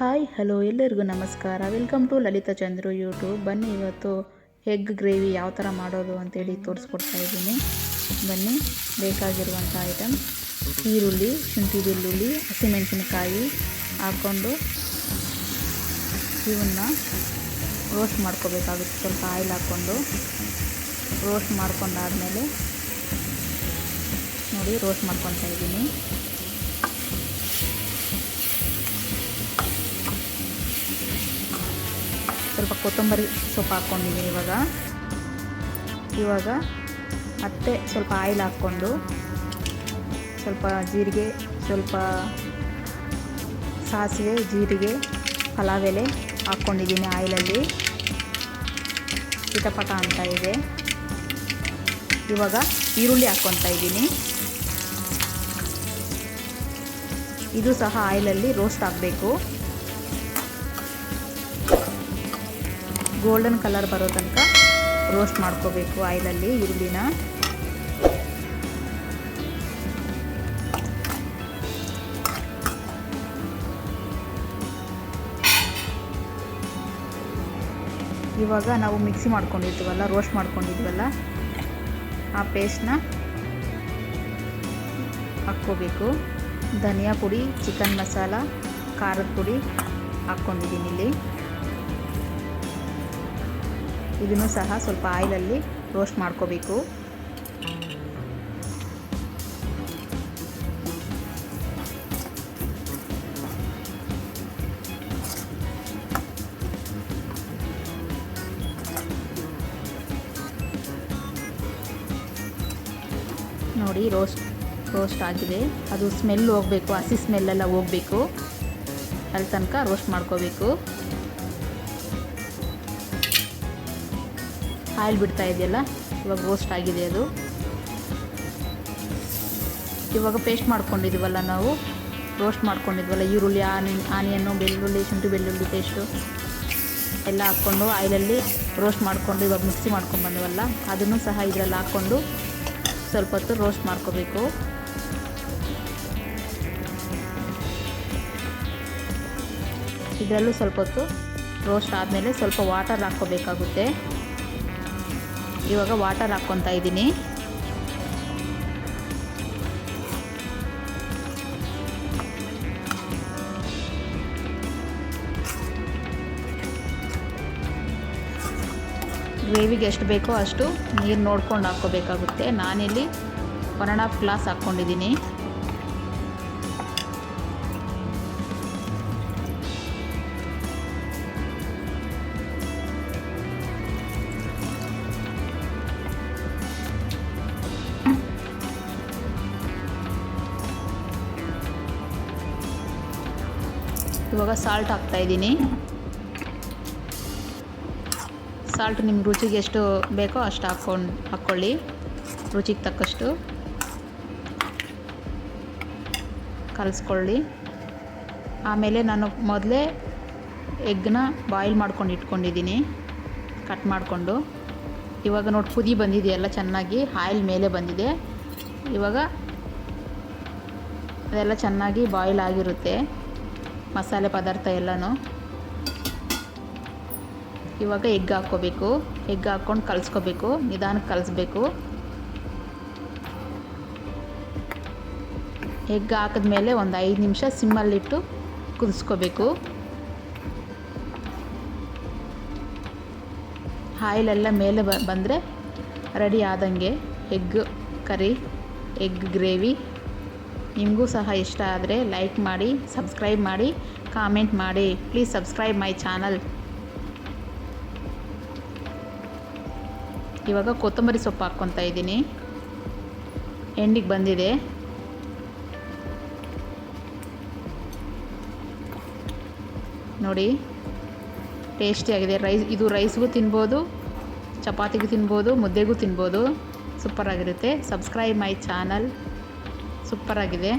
Hi, hello, ಎಲ್ಲರಿಗೂ ನಮಸ್ಕಾರ. Welcome to Lalitha Chandru YouTube ಬನ್ನಿ, ಇವತ್ತು ಎಗ್ ಗ್ರೇವಿ ಯಾವ ಥರ ಮಾಡೋದು ಅಂತೇಳಿ ತೋರಿಸ್ಕೊಡ್ತಾ ಇದ್ದೀನಿ. ಬನ್ನಿ, ಬೇಕಾಗಿರುವಂಥ ಐಟಮ್ ಈರುಳ್ಳಿ ಶುಂಠಿ ಬೆಳ್ಳುಳ್ಳಿ ಹಸಿಮೆಣಸಿನಕಾಯಿ ಹಾಕ್ಕೊಂಡು ಇವನ್ನು ರೋಸ್ಟ್ ಮಾಡ್ಕೋಬೇಕಾಗುತ್ತೆ. ಸ್ವಲ್ಪ ಆಯಿಲ್ ಹಾಕ್ಕೊಂಡು ರೋಸ್ಟ್ ಮಾಡ್ಕೊಂಡಾದಮೇಲೆ ನೋಡಿ ರೋಸ್ಟ್ ಮಾಡ್ಕೊತಾ ಇದ್ದೀನಿ. ಸ್ವಲ್ಪ ಕೊತ್ತಂಬರಿ ಸೊಪ್ಪು ಹಾಕ್ಕೊಂಡಿದ್ದೀನಿ ಇವಾಗ. ಇವಾಗ ಮತ್ತೆ ಸ್ವಲ್ಪ ಆಯಿಲ್ ಹಾಕ್ಕೊಂಡು ಸ್ವಲ್ಪ ಜೀರಿಗೆ, ಸ್ವಲ್ಪ ಸಾಸಿವೆ, ಜೀರಿಗೆ ಪಲಾವ್ ಎಲೆ ಹಾಕ್ಕೊಂಡಿದ್ದೀನಿ ಆಯಿಲಲ್ಲಿ. ಚಿಟಪಟ ಅಂತ ಇದೆ. ಇವಾಗ ಈರುಳ್ಳಿ ಹಾಕ್ಕೊತಾ ಇದ್ದೀನಿ. ಇದು ಸಹ ಆಯಿಲಲ್ಲಿ ರೋಸ್ಟ್ ಆಗಬೇಕು. ಗೋಲ್ಡನ್ ಕಲರ್ ಬರೋ ತನಕ ರೋಸ್ಟ್ ಮಾಡ್ಕೋಬೇಕು ಆಯಿಲಲ್ಲಿ, ಈರುಳ್ಳಿನ. ಇವಾಗ ನಾವು ಮಿಕ್ಸಿ ಮಾಡ್ಕೊಂಡಿರ್ತೀವಲ್ಲ ರೋಸ್ಟ್ ಮಾಡ್ಕೊಂಡಿದ್ವಲ್ಲ, ಆ ಪೇಸ್ಟ್ನ ಹಾಕ್ಕೋಬೇಕು. ಧನಿಯಾ ಪುಡಿ ಚಿಕನ್ ಮಸಾಲ ಖಾರದ ಪುಡಿ ಹಾಕ್ಕೊಂಡಿದ್ದೀನಿ ಇಲ್ಲಿ. ಇದನ್ನು ಸಹ ಸ್ವಲ್ಪ ಆಯಿಲಲ್ಲಿ ರೋಸ್ಟ್ ಮಾಡ್ಕೋಬೇಕು. ನೋಡಿ, ರೋಸ್ಟ್ ರೋಸ್ಟ್ ಆಗಿದೆ. ಅದು ಸ್ಮೆಲ್ ಹೋಗಬೇಕು, ಹಸಿ ಸ್ಮೆಲ್ಲೆಲ್ಲ ಹೋಗಬೇಕು. ಅಲ್ಲಿ ತನಕ ರೋಸ್ಟ್ ಮಾಡ್ಕೋಬೇಕು. ಆಯಿಲ್ ಬಿಡ್ತಾ ಇದೆಯಲ್ಲ? ಇವಾಗ ರೋಸ್ಟ್ ಆಗಿದೆ ಅದು. ಇವಾಗ ಪೇಸ್ಟ್ ಮಾಡ್ಕೊಂಡಿದ್ವಲ್ಲ ನಾವು. ರೋಸ್ಟ್ ಮಾಡ್ಕೊಂಡಿದ್ವಲ್ಲ, ಈರುಳ್ಳಿ ಆನಿಯನ್ ಆನಿಯನ್ನು, ಬೆಳ್ಳುಳ್ಳಿ, ಶುಂಠಿ, ಬೆಳ್ಳುಳ್ಳಿ ಪೇಸ್ಟು ಎಲ್ಲ ಹಾಕ್ಕೊಂಡು ಆಯಿಲಲ್ಲಿ ರೋಸ್ಟ್ ಮಾಡಿಕೊಂಡು ಇವಾಗ ಮಿಕ್ಸಿ ಮಾಡ್ಕೊಂಡು ಬಂದವಲ್ಲ, ಅದನ್ನು ಸಹ ಇದರಲ್ಲಿ ಹಾಕ್ಕೊಂಡು ಸ್ವಲ್ಪ ಹೊತ್ತು ರೋಸ್ಟ್ ಮಾಡ್ಕೋಬೇಕು. ಇದರಲ್ಲೂ ಸ್ವಲ್ಪ ಹೊತ್ತು ರೋಸ್ಟ್ ಆದಮೇಲೆ ಸ್ವಲ್ಪ ವಾಟರ್ ಹಾಕ್ಕೋಬೇಕಾಗುತ್ತೆ. ಇವಾಗ ವಾಟರ್ ಹಾಕ್ಕೊತಾ ಇದ್ದೀನಿ. ಗ್ರೇವಿಗೆ ಎಷ್ಟು ಬೇಕೋ ಅಷ್ಟು ನೀರು ನೋಡ್ಕೊಂಡು ಹಾಕ್ಕೋಬೇಕಾಗುತ್ತೆ. ನಾನಿಲ್ಲಿ ಒನ್ ಆ್ಯಂಡ್ ಹಾಫ್ ಗ್ಲಾಸ್ ಹಾಕ್ಕೊಂಡಿದ್ದೀನಿ. ಇವಾಗ ಸಾಲ್ಟ್ ಹಾಕ್ತಾ ಇದ್ದೀನಿ. ಸಾಲ್ಟ್ ನಿಮ್ಮ ರುಚಿಗೆ ಎಷ್ಟು ಬೇಕೋ ಅಷ್ಟು ಹಾಕ್ಕೊಂಡು ಹಾಕ್ಕೊಳ್ಳಿ ರುಚಿಗೆ ತಕ್ಕಷ್ಟು. ಕಲಿಸ್ಕೊಳ್ಳಿ. ಆಮೇಲೆ ನಾನು ಮೊದಲೇ ಎಗ್ನ ಬಾಯ್ಲ್ ಮಾಡ್ಕೊಂಡು ಇಟ್ಕೊಂಡಿದ್ದೀನಿ. ಕಟ್ ಮಾಡಿಕೊಂಡು. ಇವಾಗ ನೋಡಿ ಕುದಿ ಬಂದಿದೆಯಲ್ಲ ಚೆನ್ನಾಗಿ, ಆಯಿಲ್ ಮೇಲೆ ಬಂದಿದೆ. ಇವಾಗ ಅದೆಲ್ಲ ಚೆನ್ನಾಗಿ ಬಾಯ್ಲ್ ಆಗಿರುತ್ತೆ. ಮಸಾಲೆ ಪದಾರ್ಥ ಎಲ್ಲನೂ. ಇವಾಗ ಎಗ್ ಹಾಕ್ಕೋಬೇಕು. ಎಗ್ ಹಾಕ್ಕೊಂಡು ಕಲಿಸ್ಕೋಬೇಕು. ನಿಧಾನಕ್ಕೆ ಕಲಿಸ್ಬೇಕು. ಎಗ್ ಹಾಕಿದ್ಮೇಲೆ ಒಂದು ಐದು ನಿಮಿಷ ಸಿಮ್ಮಲ್ಲಿಟ್ಟು ಕುದಿಸ್ಕೋಬೇಕು. ಆಯಿಲೆಲ್ಲ ಮೇಲೆ ಬಂದರೆ ರೆಡಿ ಆದಂಗೆ ಎಗ್ ಕರಿ, ಎಗ್ ಗ್ರೇವಿ. ನಿಮಗೂ ಸಹ ಇಷ್ಟ ಆದರೆ ಲೈಕ್ ಮಾಡಿ, ಸಬ್ಸ್ಕ್ರೈಬ್ ಮಾಡಿ, ಕಾಮೆಂಟ್ ಮಾಡಿ. Please subscribe my channel. ಇವಾಗ ಕೊತ್ತಂಬರಿ ಸೊಪ್ಪು ಹಾಕ್ಕೊತಾ ಇದ್ದೀನಿ. ಎಂಡಿಗೆ ಬಂದಿದೆ. ನೋಡಿ ಟೇಸ್ಟಿಯಾಗಿದೆ ರೈಸ್, ಇದು ರೈಸ್ಗೂ ತಿನ್ಬೋದು, ಚಪಾತಿಗೂ ತಿನ್ಬೋದು, ಮುದ್ದೆಗೂ ತಿನ್ಬೋದು. ಸೂಪರಾಗಿರುತ್ತೆ ಸಬ್ಸ್ಕ್ರೈಬ್ ಮೈ ಚಾನಲ್. ಸೂಪರಾಗಿದೆ.